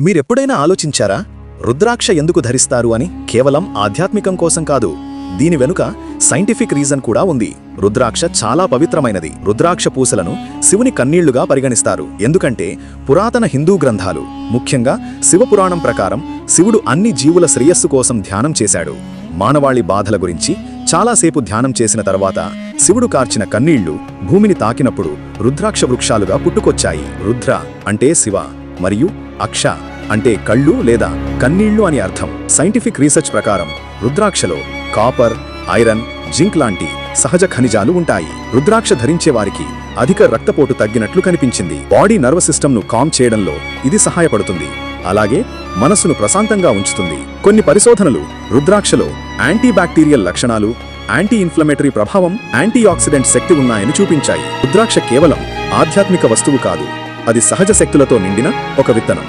మీరెప్పుడైనా ఆలోచించారా? రుద్రాక్ష ఎందుకు ధరిస్తారు అని? కేవలం ఆధ్యాత్మికం కోసం కాదు. దీని వెనుక సైంటిఫిక్ రీజన్ కూడా ఉంది. రుద్రాక్ష చాలా పవిత్రమైనది. రుద్రాక్ష పూసలను శివుని కన్నీళ్ళుగా పరిగణిస్తారు. ఎందుకంటే పురాతన హిందూ గ్రంథాలు ముఖ్యంగా శివపురాణం ప్రకారం శివుడు అన్ని జీవుల శ్రేయస్సు కోసం ధ్యానం చేశాడు. మానవాళి బాధల గురించి చాలాసేపు ధ్యానం చేసిన తర్వాత శివుడు కార్చిన కన్నీళ్ళు భూమిని తాకినప్పుడు రుద్రాక్ష వృక్షాలుగా పుట్టుకొచ్చాయి. రుద్ర అంటే శివ మరియు అక్ష. అంటే కళ్ళు లేదా కన్నీళ్ళు అని అర్థం. సైంటిఫిక్ రీసెర్చ్ ప్రకారం రుద్రాక్షలో కాపర్ ఐరన్ జింక్ లాంటి సహజ ఖనిజాలు ఉంటాయి. రుద్రాక్ష ధరించే వారికి అధిక రక్తపోటు తగ్గినట్లు కనిపించింది. బాడీ నర్వస్ సిస్టమ్ను కామ్ చేయడంలో ఇది సహాయపడుతుంది. అలాగే మనసును ప్రశాంతంగా ఉంచుతుంది. కొన్ని పరిశోధనలు రుద్రాక్షలో యాంటీబాక్టీరియల్ లక్షణాలు యాంటీ ఇన్ఫ్లమేటరీ ప్రభావం యాంటీ ఆక్సిడెంట్ శక్తి ఉన్నాయని చూపించాయి. రుద్రాక్ష కేవలం ఆధ్యాత్మిక వస్తువు కాదు అది సహజ శక్తులతో నిండిన ఒక విత్తనం.